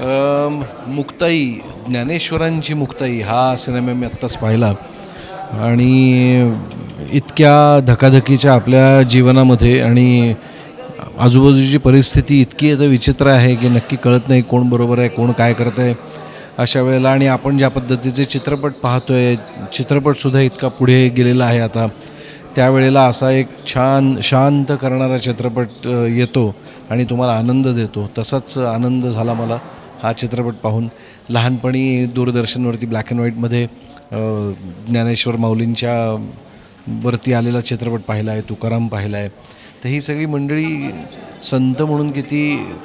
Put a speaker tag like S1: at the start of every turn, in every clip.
S1: मुक्ताई ज्ञानेश्वरांची मुक्ताई हा सिनेमा मी आत्ताच पाहिला. आणि इतक्या धकाधकीच्या आपल्या जीवनामध्ये आणि आजूबाजूची परिस्थिती इतकी आता विचित्र आहे की नक्की कळत नाही कोण बरोबर आहे कोण काय करत आहे. अशा वेळेला आणि आपण ज्या पद्धतीचे चित्रपट पाहतो आहे चित्रपटसुद्धा इतका पुढे गेलेला आहे आता. त्यावेळेला असा एक छान शांत करणारा चित्रपट येतो आणि तुम्हाला आनंद देतो. तसाच आनंद झाला मला. हा चित्रपट पाहून लहानपणी दूरदर्शनवरती ब्लॅक अँड व्हाईटमध्ये ज्ञानेश्वर माऊलींच्या वरती आलेला चित्रपट पाहिला आहे तुकाराम पाहिला आहे तर ही सगळी मंडळी संत म्हणून किती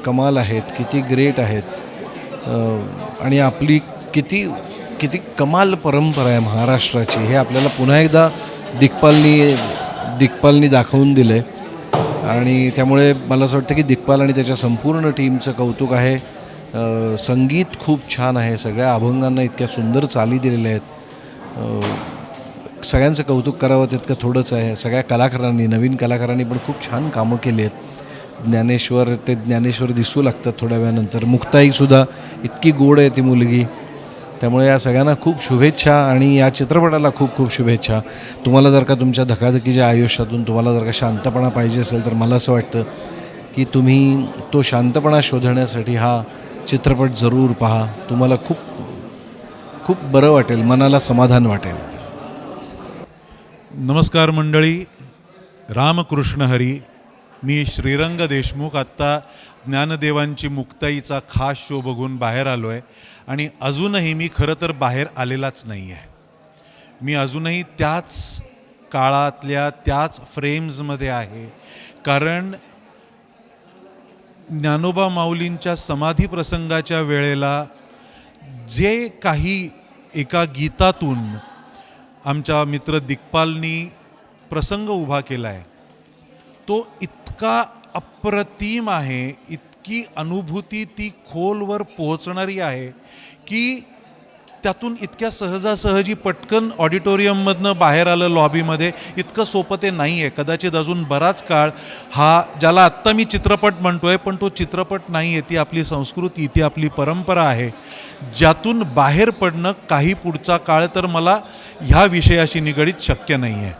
S1: कमाल आहेत किती ग्रेट आहेत आणि आपली किती किती कमाल परंपरा आहे महाराष्ट्राची हे आपल्याला पुन्हा एकदा दिग्पालनी दिग्पालनी दाखवून दिलं आहे आणि त्यामुळे मला असं वाटतं की दिग्पाल आणि त्याच्या संपूर्ण टीमचं कौतुक आहे. संगीत खूप छान आहे. सगळ्या अभंगांना इतक्या सुंदर चाली दिलेल्या आहेत. सगळ्यांचं कौतुक करावं तितकं थोडंच आहे. सगळ्या कलाकारांनी नवीन कलाकारांनी पण खूप छान कामं केली आहेत. ज्ञानेश्वर ते ज्ञानेश्वर दिसू लागतात थोड्या वेळानंतर. मुक्ताईसुद्धा इतकी गोड आहे ती मुलगी. त्यामुळे या सगळ्यांना खूप शुभेच्छा आणि या चित्रपटाला खूप खूप शुभेच्छा. तुम्हाला जर का तुमच्या धकाधकीच्या आयुष्यातून तुम्हाला जर का शांतपणा पाहिजे असेल तर मला असं वाटतं की तुम्ही तो शांतपणा शोधण्यासाठी हा चित्रपट जरूर पहा. तुम्हाला खूप खूप बरं वाटेल मनाला समाधान वाटेल.
S2: नमस्कार मंडळी. रामकृष्ण हरी. मी श्रीरंग देशमुख. आत्ता ज्ञानदेवांची मुक्ताईचा खास शो बघून बाहेर आलो आहे आणि अजूनही मी खरं तर बाहेर आलेलाच नाही आहे मी अजूनही त्याच काळातल्या त्याच फ्रेम्समध्ये आहे. कारण ज्ञानोबा माऊलींच्या समाधी प्रसंगाच्या वेळेला जे काही एका गीतातून आमच्या मित्र दिग्पालनी प्रसंग उभा केला आहे तो इतका अप्रतिम आहे इतकी अनुभूती ती खोलवर पोहोचणारी आहे की त्यातून इतक्या सहजासहजी पटकन ऑडिटोरियममधनं बाहेर आलं लॉबीमध्ये. इतकं सोपं ते नाही आहे कदाचित अजून बराच काळ हा ज्याला आत्ता मी चित्रपट म्हणतो आहे पण तो चित्रपट नाही आहे ती आपली संस्कृती ती आपली परंपरा आहे. ज्यातून बाहेर पडणं काही पुढचा काळ तर मला ह्या विषयाशी निगडीत शक्य नाही आहे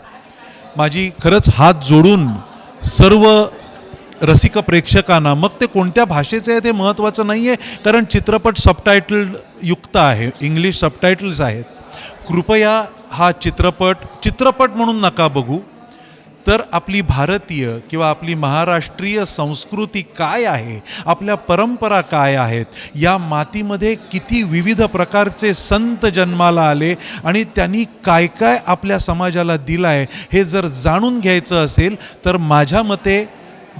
S2: माझी खरंच हात जोडून सर्व रसिक प्रेक्षकांना. मग ते कोणत्या भाषेचे आहे ते महत्त्वाचं नाही आहे कारण चित्रपट सबटायटल युक्त आहे. इंग्लिश सबटायटल्स आहेत. कृपया हा चित्रपट चित्रपट म्हणून नका बघू. तर आपली भारतीय किंवा आपली महाराष्ट्रीय संस्कृती काय आहे? आपल्या परंपरा काय आहेत? या मातीमध्ये किती विविध प्रकारचे संत जन्माला आले आणि त्यांनी काय काय आपल्या समाजाला दिलं आहे हे जर जाणून घ्यायचं असेल तर माझ्या मते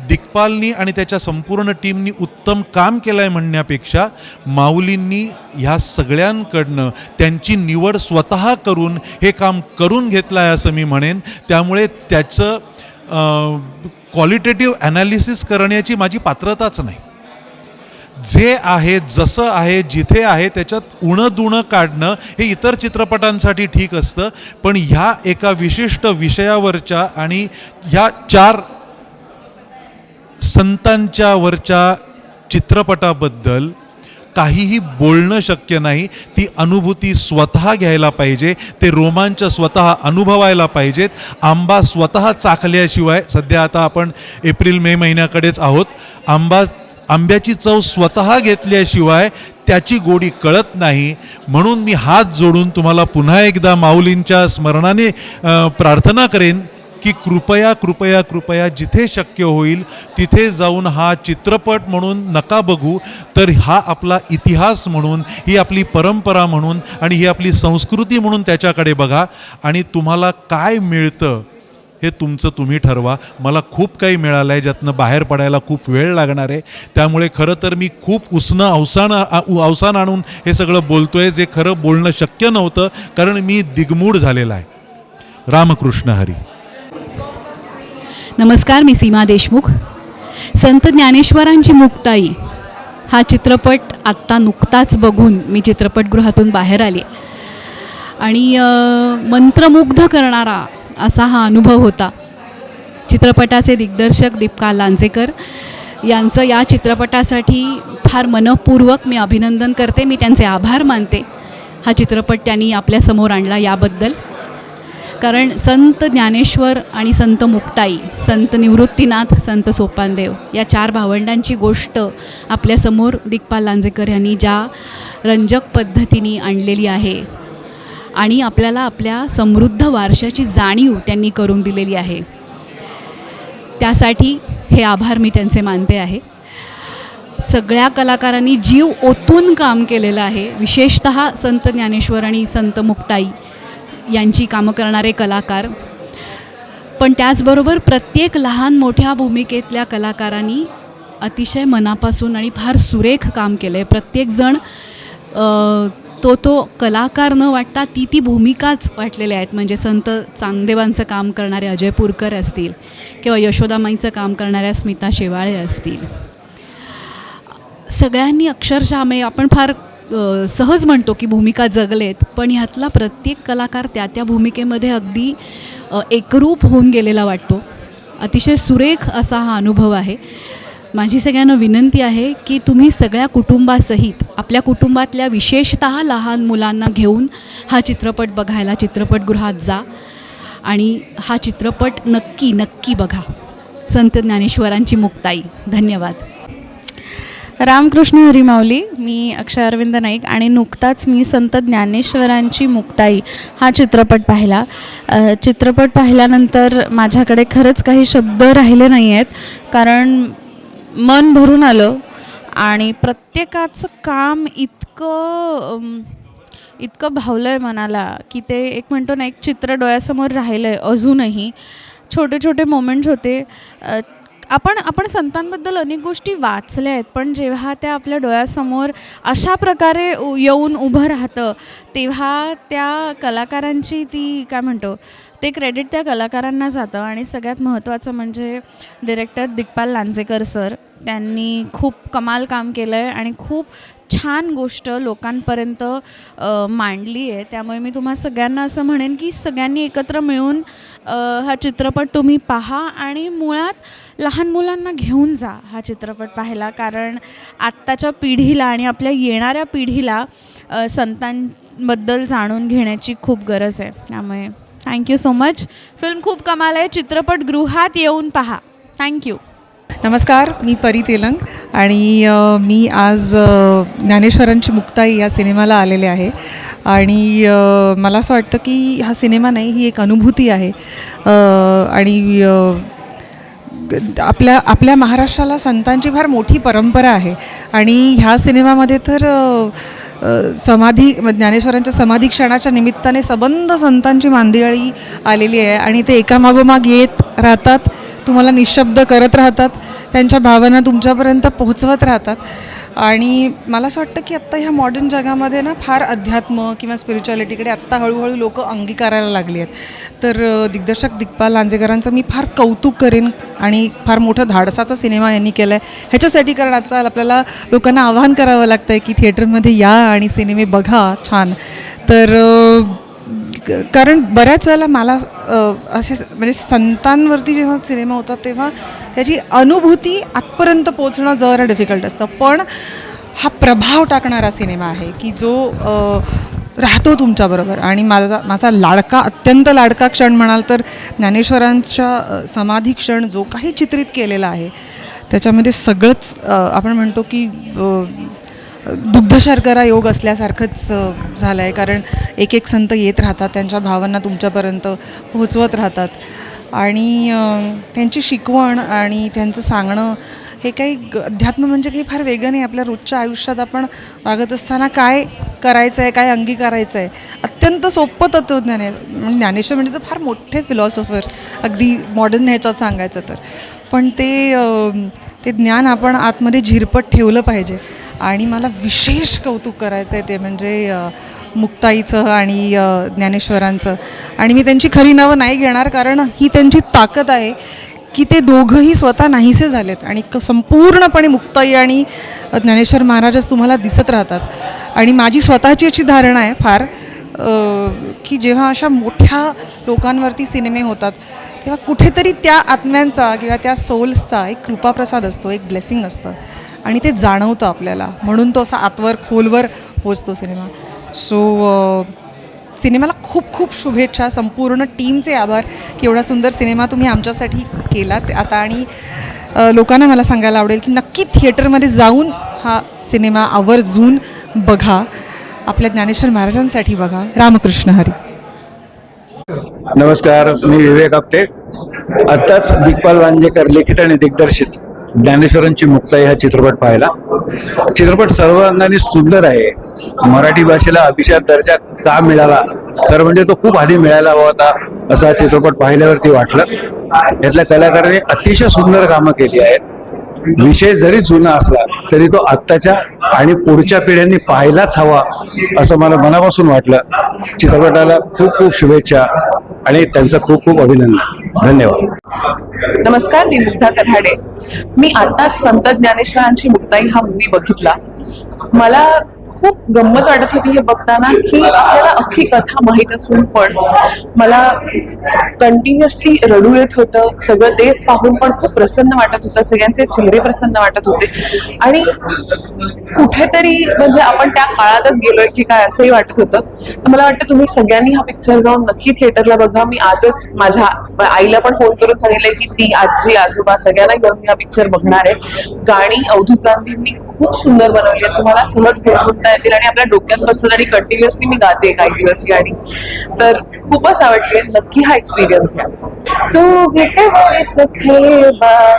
S2: दिग्पालनी आणि त्याच्या संपूर्ण टीमनी उत्तम काम केलं आहे म्हणण्यापेक्षा माऊलींनी ह्या सगळ्यांकडनं त्यांची निवड स्वतः करून हे काम करून घेतलं आहे असं मी म्हणेन. त्यामुळे त्याचं क्वालिटेटिव्ह ॲनालिसिस करण्याची माझी पात्रताच नाही. जे आहे जसं आहे जिथे आहे त्याच्यात उणं दुणं काढणं हे इतर चित्रपटांसाठी ठीक असतं. पण ह्या एका विशिष्ट विषयावरच्या आणि ह्या चार संतांच्या वरच्या चित्रपटाबद्दल काहीही बोलणं शक्य नाही. ती अनुभूती स्वतः घ्यायला पाहिजे. ते रोमांच स्वतः अनुभवायला पाहिजेत. आंबा स्वतः चाखल्याशिवाय सध्या आता आपण एप्रिल मे महिन्याकडेच आहोत. आंबा आंब्याची चव स्वतः घेतल्याशिवाय त्याची गोडी कळत नाही. म्हणून मी हात जोडून तुम्हाला पुन्हा एकदा माऊलींच्या स्मरणाने प्रार्थना करेन. की कृपया कृपया कृपया जिथे शक्य होईल तिथे जाऊन हा चित्रपट म्हणून नका बघू. तर हा आपला इतिहास म्हणून ही आपली परंपरा म्हणून आणि ही आपली संस्कृती म्हणून त्याच्याकडे बघा. आणि तुम्हाला काय मिळतं हे तुमचं तुम्ही ठरवा. मला खूप काही मिळालं आहे ज्यातनं बाहेर पडायला खूप वेळ लागणार आहे. त्यामुळे खरं तर मी खूप उसणं अवसान अवसान आणून हे सगळं बोलतो आहे जे खरं बोलणं शक्य नव्हतं कारण मी दिगमूढ झालेला आहे. रामकृष्ण हरी.
S3: नमस्कार मी सीमा देशमुख. संत ज्ञानेश्वरांची मुक्ताई हा चित्रपट आत्ता नुकताच बघून मी चित्रपटगृहातून बाहेर आले. आणि मंत्रमुग्ध करणारा असा हा अनुभव होता. चित्रपटाचे दिग्दर्शक दीपका लांजेकर यांचं या चित्रपटासाठी फार मनपूर्वक मी अभिनंदन करते. मी त्यांचे आभार मानते. हा चित्रपट त्यांनी आपल्यासमोर आणला याबद्दल. कारण संत ज्ञानेश्वर आणि संत मुक्ताई संत निवृत्तीनाथ संत सोपानदेव या चार भावंडांची गोष्ट आपल्यासमोर दिग्पाल लांजेकर यांनी ज्या रंजक पद्धतीने आणलेली आहे आणि आपल्याला आपल्या समृद्ध वारशाची जाणीव त्यांनी करून दिलेली आहे. त्यासाठी हे आभार मी त्यांचे मानते आहे. सगळ्या कलाकारांनी जीव ओतून काम केलेलं आहे. विशेषत संत ज्ञानेश्वर आणि संत मुक्ताई यांची कामं करणारे कलाकार. पण त्याचबरोबर प्रत्येक लहान मोठ्या भूमिकेतल्या कलाकारांनी अतिशय मनापासून आणि फार सुरेख काम केलं आहे प्रत्येकजण तो तो कलाकार न वाटता ती ती भूमिकाच वाटलेल्या आहेत. म्हणजे संत चांगदेवांचं काम करणारे अजय पुरकर असतील किंवा यशोदामाईचं काम करणाऱ्या स्मिता शेवाळे असतील. सगळ्यांनी अक्षरशः म्हणजे आपण फार सहज म्हणतो की भूमिका जगलेत पण ह्यातला प्रत्येक कलाकार त्या त्या भूमिकेमध्ये अगदी एकरूप होऊन गेलेला वाटतो. अतिशय सुरेख असा हा अनुभव आहे. माझी सगळ्यांना विनंती आहे की तुम्ही सगळ्या कुटुंबासहित आपल्या कुटुंबातल्या विशेषत लहान मुलांना घेऊन हा चित्रपट बघायला चित्रपटगृहात जा आणि हा चित्रपट नक्की नक्की बघा. संत ज्ञानेश्वरांची मुक्ताई. धन्यवाद.
S4: रामकृष्ण हरिमावली मी अक्षय अरविंद नाईक आणि नुकताच मी संत ज्ञानेश्वरांची मुक्ताई हा चित्रपट पाहिला. चित्रपट पाहिल्यानंतर माझ्याकडे खरंच काही शब्द राहिले नाही आहेत कारण मन भरून आलं आणि प्रत्येकाचं काम इतकं इतकं भावलं आहे मनाला की ते एक म्हणतो ना एक चित्र डोळ्यासमोर राहिलं आहे अजूनही. छोटे छोटे मोमेंट्स होते आपण आपण संतांबद्दल अनेक गोष्टी वाचल्या आहेत पण जेव्हा त्या आपल्या डोळ्यासमोर अशा प्रकारे उ- येऊन उभं राहतं तेव्हा त्या कलाकारांची ती काय म्हणतो ते क्रेडिट त्या कलाकारांना जातं आणि सगळ्यात महत्त्वाचं म्हणजे डिरेक्टर दिग्पाल लांजेकर सर त्यांनी खूप कमाल काम केलं आहे आणि खूप छान गोष्ट लोकांपर्यंत मांडली आहे त्यामुळे मी तुम्हा सगळ्यांना असं म्हणेन की सगळ्यांनी एकत्र मिळून हा चित्रपट तुम्ही पहा आणि मुळात लहान मुलांना घेऊन जा हा चित्रपट पाहायला. कारण आत्ताच्या पिढीला आणि आपल्या येणाऱ्या पिढीला संतांबद्दल जाणून घेण्याची खूप गरज आहे. त्यामुळे थँक्यू सो मच फिल्म खूप कमाल आहे. चित्रपटगृहात येऊन पहा. थँक्यू
S5: नमस्कार मी परी तेलंग आणि मी आज ज्ञानेश्वरांची मुक्ताई या सिनेमाला आलेले आहे. आणि मला असं वाटतं की हा सिनेमा नाही ही एक अनुभूती आहे. आणि आपल्या आपल्या महाराष्ट्राला संतांची फार मोठी परंपरा आहे. आणि ह्या सिनेमामध्ये तर समाधी ज्ञानेश्वरांच्या समाधी क्षणाच्या निमित्ताने सबंध संतांची मांदियाळी आलेली आहे. आणि ते एकामागोमाग येत राहतात तुम्हाला निशब्द करत राहतात त्यांच्या भावना तुमच्यापर्यंत पोहोचवत राहतात. आणि मला असं वाटतं की आत्ता ह्या मॉडर्न जगामध्ये ना फार अध्यात्म किंवा स्पिरिच्युअलिटीकडे आत्ता हळूहळू लोक अंगीकारायला लागली आहेत. तर दिग्दर्शक दिग्पाल लांजेकरांचं मी फार कौतुक करेन आणि फार मोठं धाडसाचा सिनेमा यांनी केला आहे ह्याच्यासाठी कारण आजकाल आपल्याला लोकांना आवाहन करावं लागतं आहे की थिएटरमध्ये या आणि सिनेमे बघा छान. तर कारण बऱ्याच वेळेला मला असे म्हणजे संतांवरती जेव्हा सिनेमा होतात तेव्हा त्याची अनुभूती आतपर्यंत पोचणं जरा डिफिकल्ट असतं. पण हा प्रभाव टाकणारा सिनेमा आहे की जो राहतो तुमच्याबरोबर आणि माझा माझा लाडका अत्यंत लाडका क्षण म्हणाल तर ज्ञानेश्वरांच्या समाधी क्षण जो काही चित्रित केलेला आहे त्याच्यामध्ये सगळंच आपण म्हणतो की दुग्धशर्करा दुग्ध शर्करा योग असल्यासारखंच झालं आहे कारण एक एक संत येत राहतात त्यांच्या भावना तुमच्यापर्यंत पोहोचवत राहतात. आणि त्यांची शिकवण आणि त्यांचं सांगणं हे काही अध्यात्म म्हणजे काही फार वेगळं नाही. आपल्या रोजच्या आयुष्यात आपण वागत असताना काय करायचं आहे काय अंगीकारायचं आहे अत्यंत सोपं तत्वज्ञान आहे म्हणजे ज्ञानेश्वर म्हणजे तर फार मोठे फिलॉसॉफर अगदी मॉडर्न ह्याच्यात सांगायचं तर. पण ते ते ज्ञान आपण आतमध्ये झिरपट ठेवलं पाहिजे. आणि मला विशेष कौतुक करायचं आहे ते म्हणजे मुक्ताईचं आणि ज्ञानेश्वरांचं. आणि मी त्यांची खरी नावं नाही घेणार कारण ही त्यांची ताकद आहे की ते दोघंही स्वतः नाहीसे झालेत आणि संपूर्णपणे मुक्ताई आणि ज्ञानेश्वर महाराजच तुम्हाला दिसत राहतात. आणि माझी स्वतःची अशी धारणा आहे फार की जेव्हा अशा मोठ्या लोकांवरती सिनेमे होतात तेव्हा कुठेतरी त्या आत्म्यांचा किंवा त्या सोल्सचा एक कृपाप्रसाद असतो एक ब्लेसिंग असतं. आणि ते जाणवतं आपल्याला. म्हणून तो असा आतवर खोलवर पोचतो सिनेमा. सो सिनेमाला खूप खूप शुभेच्छा. संपूर्ण टीमचे आभार की एवढा सुंदर सिनेमा तुम्ही आमच्यासाठी केलात आता आणि लोकांना मला सांगायला आवडेल की नक्की थिएटरमध्ये जाऊन हा सिनेमा आवर्जून बघा. आपल्या ज्ञानेश्वर महाराजांसाठी बघा. रामकृष्ण हरी.
S6: नमस्कार. मी विवेक आपटे. आत्ताच दिग्पाल वांजेकर लिखित आणि दिग्दर्शित. ज्ञानेश्वरांची मुक्ताई हा चित्रपट पाहिला. चित्रपट सर्व अंगाने सुंदर आहे. मराठी भाषेला अभिषेक दर्जा का मिळाला? तर म्हणजे तो खूप आधी मिळायला हवा होता असा चित्रपट पाहिल्यावरती वाटलं. यातल्या कलाकारांनी अतिशय सुंदर कामं केली आहेत. विषय जरी जुना असला तरी तो आत्ताच्या आणि पुढच्या पिढ्यांनी पाहायलाच हवा असं मला मनापासून वाटलं. चित्रपटाला खूप खूप शुभेच्छा. आणि त्यांचं खूप खूप अभिनंदन. धन्यवाद.
S7: नमस्कार मी मुग्धा कऱ्हाडे मी आताच संत ज्ञानेश्वरांची मुक्ताई हा मूवी बघितला. मला खूप गंमत वाटत होती हे बघताना की आपल्याला अख्खी कथा माहीत असून पण मला कंटिन्युअसली रडू येत होतं सगळं तेच पाहून पण खूप प्रसन्न वाटत होतं सगळ्यांचे चेहरे प्रसन्न वाटत होते. आणि कुठेतरी म्हणजे आपण त्या काळातच गेलोय की काय असंही वाटत होतं. तर मला वाटतं तुम्ही सगळ्यांनी हा पिक्चर जाऊन नक्की थिएटरला बघा. मी आजच माझ्या आईला पण फोन करून सांगितलंय की ती आजी आजोबा सगळ्यांना घेऊन मी हा पिक्चर बघणार आहे. गाणी अवधूत गांधींनी खूप सुंदर बनवली आहे. तुम्हाला सहज घेऊन येतील आणि आपल्या डोक्यात बसतात आणि कंटिन्युअसली मी गाते काही दिवस गाणी तर खूपच आवडते. नक्की हा एक्सपिरियन्स घ्या. तू विटे सखे बाई